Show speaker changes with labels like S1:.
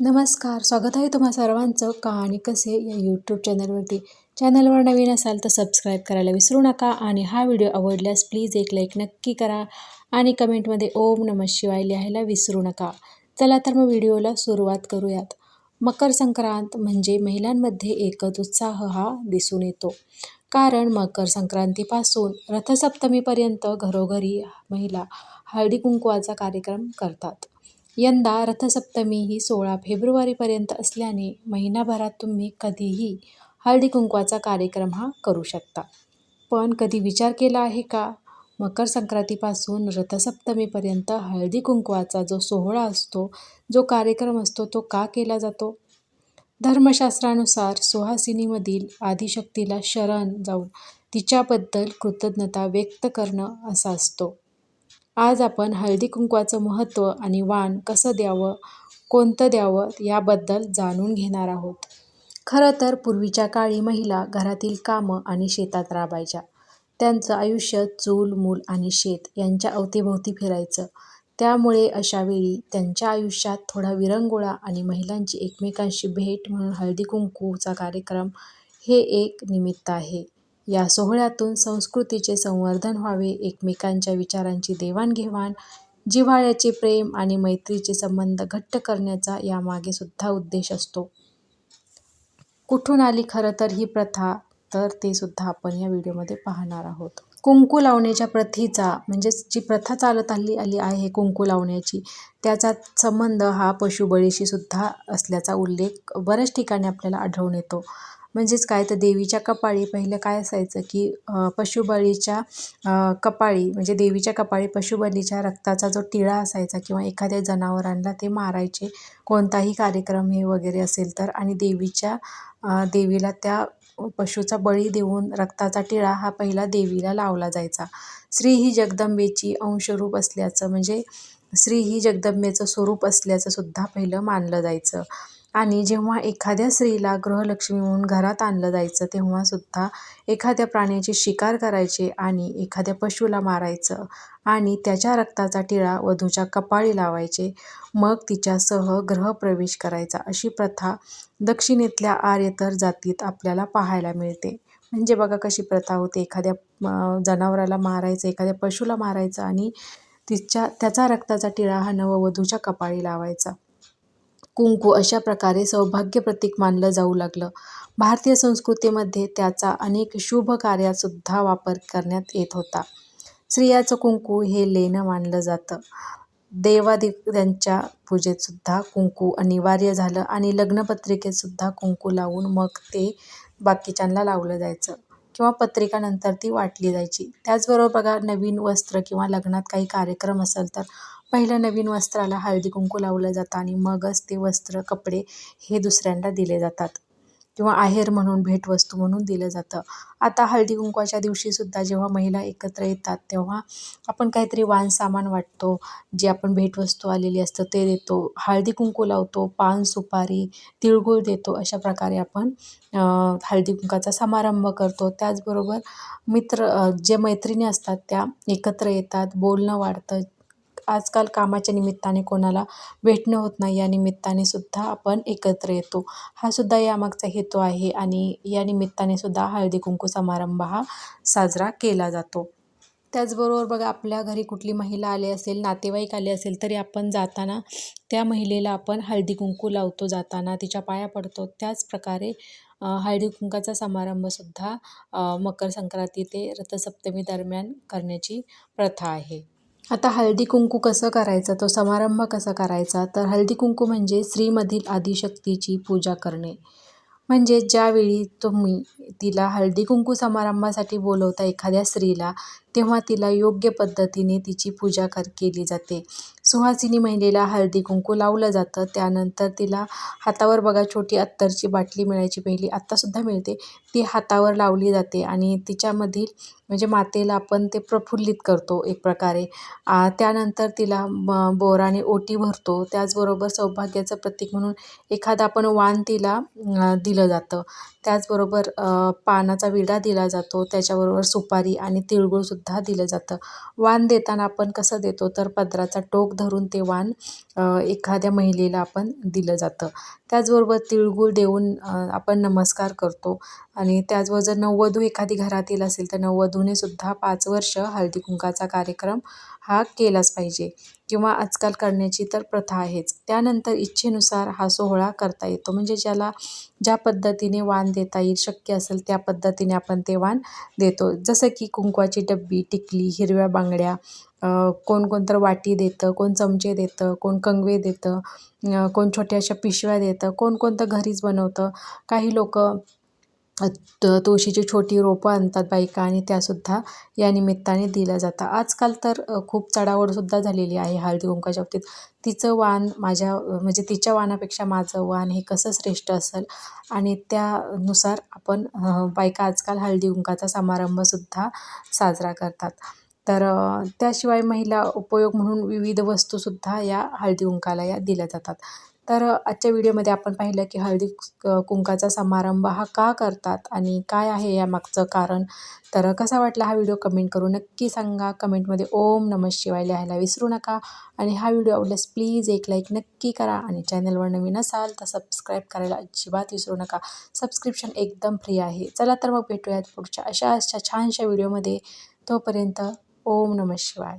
S1: नमस्कार स्वागत आहे तुम्हा सर्वांचं कहाणी कसे या यूट्यूब चॅनलवरती चॅनलवर नवीन असाल तर सबस्क्राईब करायला विसरू नका आणि हा व्हिडिओ आवडल्यास प्लीज एक लाईक नक्की करा आणि कमेंटमध्ये ओम नम शिवाय लिहायला विसरू नका. चला तर मग व्हिडिओला सुरुवात करूयात. मकर संक्रांत म्हणजे महिलांमध्ये एकच उत्साह हा दिसून येतो. कारण मकर संक्रांतीपासून रथसप्तमीपर्यंत घरोघरी महिला हळदी कुंकवाचा कार्यक्रम करतात. यंदा रथसप्तमी ही सोळा फेब्रुवारीपर्यंत असल्याने महिनाभरात तुम्ही कधीही हळदी कुंकवाचा कार्यक्रम हा करू शकता. पण कधी विचार केला आहे का? मकर संक्रांतीपासून रथसप्तमीपर्यंत हळदी कुंकवाचा जो सोहळा असतो जो कार्यक्रम असतो तो का केला जातो? धर्मशास्त्रानुसार सुहासिनीमधील आदिशक्तीला शरण जाऊन तिच्याबद्दल कृतज्ञता व्यक्त करणं असा असतो. आज आपण हळदी कुंकवाचं महत्त्व आणि वाण कसं द्यावं कोणतं द्यावं याबद्दल जाणून घेणार आहोत. खरं तर पूर्वीच्या काळी महिला घरातील कामं आणि शेतात राबायच्या. त्यांचं आयुष्य चूल मूल आणि शेत यांच्या अवतीभोवती फिरायचं. त्यामुळे अशावेळी त्यांच्या आयुष्यात थोडा विरंगुळा आणि महिलांची एकमेकांशी भेट म्हणून हळदी कुंकूचा कार्यक्रम हे एक निमित्त आहे. या सोहळ्यातून संस्कृतीचे संवर्धन व्हावे एकमेकांच्या विचारांची देवाणघेवाण जिव्हाळ्याचे प्रेम आणि मैत्रीचे संबंध घट्ट करण्याचा यामागे सुद्धा उद्देश असतो. कुठून आली खरं तर ही प्रथा तर ते सुद्धा आपण या व्हिडिओमध्ये पाहणार आहोत. कुंकू लावण्याच्या प्रथेचा म्हणजेच जी प्रथा चालत आली आली आहे कुंकू लावण्याची त्याचा संबंध हा पशुबळीशी सुद्धा असल्याचा उल्लेख बऱ्याच ठिकाणी आपल्याला आढळून येतो. म्हणजेच काय? तर देवीच्या कपाळी पहिलं काय असायचं की पशुबळीच्या कपाळी म्हणजे देवीच्या कपाळी पशुबलीच्या रक्ताचा जो टिळा असायचा किंवा एखाद्या जनावरांना ते मारायचे कोणताही कार्यक्रम हे वगैरे असेल तर. आणि देवीच्या देवीला त्या पशुचा बळी देऊन रक्ताचा टिळा हा पहिला देवीला लावला जायचा. स्त्री ही जगदंबेची अंशरूप असल्याचं म्हणजे स्त्री ही जगदंबेचं स्वरूप असल्याचं सुद्धा पहिलं मानलं जायचं. आणि जेव्हा एखाद्या स्त्रीला गृहलक्ष्मी म्हणून घरात आणलं जायचं तेव्हासुद्धा एखाद्या प्राण्याची शिकार करायचे आणि एखाद्या पशूला मारायचं आणि त्याच्या रक्ताचा टिळा वधूच्या कपाळी लावायचे. मग तिच्यासह ग्रहप्रवेश करायचा. अशी प्रथा दक्षिणेतल्या आर्यतर जातीत आपल्याला पाहायला मिळते. म्हणजे बघा कशी प्रथा होते. एखाद्या जनावराला मारायचं एखाद्या पशूला मारायचं आणि तिच्या त्याचा रक्ताचा टिळा हा नववधूच्या कपाळी लावायचा. कुंकू अशा प्रकारे सौभाग्य प्रतीक मानलं जाऊ लागलं. भारतीय संस्कृतीमध्ये त्याचा अनेक शुभ कार्यातसुद्धा वापर करण्यात येत होता. स्त्रियाचं कुंकू हे लेणं मानलं जातं. देवादित्यांच्या पूजेतसुद्धा कुंकू अनिवार्य झालं आणि लग्नपत्रिकेतसुद्धा कुंकू लावून मग ते बाकीच्यांना लावलं जायचं किंवा पत्रिकानंतर ती वाटली जायची. त्याचबरोबर बघा नवीन वस्त्र किंवा लग्नात काही कार्यक्रम असेल तर पहिलं नवीन वस्त्राला हळदी कुंकू लावलं जातं आणि मगच ते वस्त्र कपडे हे दुसऱ्यांना दिले जातात. किंवा आहेर म्हणून भेटवस्तू म्हणून दिलं जातं. आता हळदी कुंकवाच्या दिवशीसुद्धा जेव्हा महिला एकत्र येतात तेव्हा आपण काहीतरी वाण सामान वाटतो. जे आपण भेटवस्तू आलेली असतं ते देतो. हळदी कुंकू लावतो पान सुपारी तिळगुळ देतो. अशा प्रकारे आपण हळदी कुंकाचा समारंभ करतो. त्याचबरोबर मित्र जे मैत्रिणी असतात त्या एकत्र येतात. बोलणं वाढतं. आजकाल कामाच्या निमित्ताने कोणाला भेटणं होत नाही या निमित्ताने सुद्धा आपण एकत्र येतो. हा सुद्धा यामागचा हेतू आहे आणि या निमित्ताने सुद्धा हळदी कुंकू समारंभ हा साजरा केला जातो. त्याचबरोबर बघा आपल्या घरी कुठली महिला आली असेल नातेवाईक आले असेल तरी आपण जाताना त्या महिलेला आपण हळदी कुंकू लावतो जाताना तिच्या पाया पडतो. त्याच प्रकारे हळदी कुंकाचा समारंभसुद्धा मकर संक्रांती ते रथसप्तमी दरम्यान करण्याची प्रथा आहे. आता हळदी कुंकू कसं करायचं? तो समारंभ कसा करायचा? तर हळदी कुंकू म्हणजे स्त्रीमधील आदिशक्तीची पूजा करणे. म्हणजे ज्यावेळी तुम्ही तिला हळदी कुंकू समारंभासाठी बोलवता एखाद्या स्त्रीला तेव्हा तिला योग्य पद्धतीने तिची पूजा कर केली जाते. सुहासिनी महिलेला हळदी कुंकू लावलं जातं. त्यानंतर तिला हातावर बघा छोटी अत्तरची बाटली मिळायची पहिली. आत्तासुद्धा मिळते. ती हातावर लावली जाते आणि तिच्यामधील म्हणजे मातेला आपण ते प्रफुल्लित करतो एक प्रकारे. त्यानंतर तिला बोराने ओटी भरतो. त्याचबरोबर सौभाग्याचं प्रतीक म्हणून एखादा आपण वाण तिला दिलं जातं. त्याचबरोबर पानाचा विडा दिला जातो. त्याच्याबरोबर सुपारी आणि तिळगुळसुद्धा सुद्धा दिलं जातं. वाण देताना आपण कसं देतो? तर पदराचा टोक धरून ते वाण एखाद्या महिलेला आपण दिलं जातं. त्याचबरोबर तिळगुळ देऊन आपण नमस्कार करतो. आणि त्याचबरोबर जर नववधू एखादी घरातील असेल तर नववधूने सुद्धा पाच वर्ष हळदी कुंकाचा कार्यक्रम हा केलाच पाहिजे. किंवा आजकाल करण्याची तर प्रथा आहेच. त्यानंतर इच्छेनुसार हा सोहळा करता येतो. म्हणजे ज्याला ज्या पद्धतीने वाण देता येईल शक्य असेल त्या पद्धतीने आपण ते वाण देतो. जसं की कुंकवाची डब्बी टिकली हिरव्या बांगड्या कोण कोणतं वाटी देतं कोण चमचे देतं कोण कंगवे देतं कोण छोट्याशा पिशव्या देतं कोण कोणतं घरीच बनवतं. काही लोक तुळशीची छोटी रोपं आणतात बायका आणि त्यासुद्धा या निमित्ताने दिल्या जातात. आजकाल तर खूप चढाओढसुद्धा झालेली आहे हळदी कुंकाच्या बाबतीत. तिचं वाण माझ्या म्हणजे तिच्या वाणापेक्षा माझं वाण हे कसं श्रेष्ठ असेल आणि त्यानुसार आपण बायका आजकाल हळदी कुंकाचा समारंभसुद्धा साजरा करतात. तर त्याशिवाय महिला उपयोग म्हणून विविध वस्तूसुद्धा या हळदी कुंकाला या दिल्या जातात. तर आजच्या व्हिडिओमध्ये आपण पाहिलं की हळदी कुंकाचा समारंभ हा का करतात आणि काय आहे यामागचं कारण. तर कसा वाटला हा व्हिडिओ कमेंट करून नक्की सांगा. कमेंटमध्ये ओम नम शिवाय लिहायला विसरू नका. आणि हा व्हिडिओ आवडल्यास प्लीज एक लाईक नक्की करा आणि चॅनलवर नवीन असाल तर सबस्क्राईब करायला अजिबात विसरू नका. सबस्क्रिप्शन एकदम फ्री आहे. चला तर मग भेटूयात पुढच्या अशा अशा छानशा व्हिडिओमध्ये. तोपर्यंत ओम नम शिवाय.